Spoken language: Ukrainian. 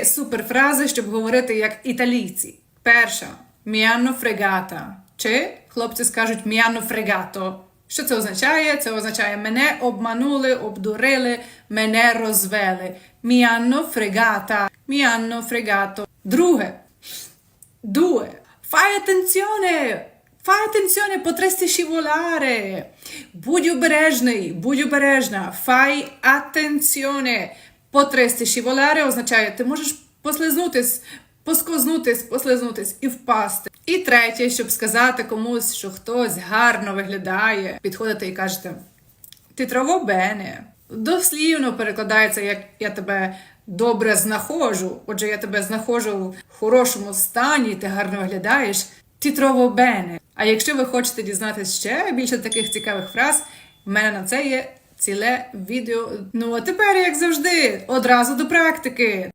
Три суперфрази, щоб говорити як італійці. Перша hanno fregata. Чи хлопці скажуть hanno fregato. Що це означає? Це означає мене обманули, обдурили, мене розвели. Hanno fregata. Mi hanno. Друге. Due. Fai attenzione! Fai attenzione, potresti scivolare. Будь обережний, будь обережна. Fai attenzione. Potresti scivolare означає, ти можеш послизнутись, поскознутись, послизнутись і впасти. І третє, щоб сказати комусь, що хтось гарно виглядає, підходите і кажете ти трово бене. Дослівно перекладається, як я тебе добре знаходжу. Отже, я тебе знаходжу в хорошому стані, ти гарно виглядаєш. Ти трово бене. А якщо ви хочете дізнатися ще більше таких цікавих фраз, в мене на це є ціле відео. Ну а тепер, як завжди, одразу до практики.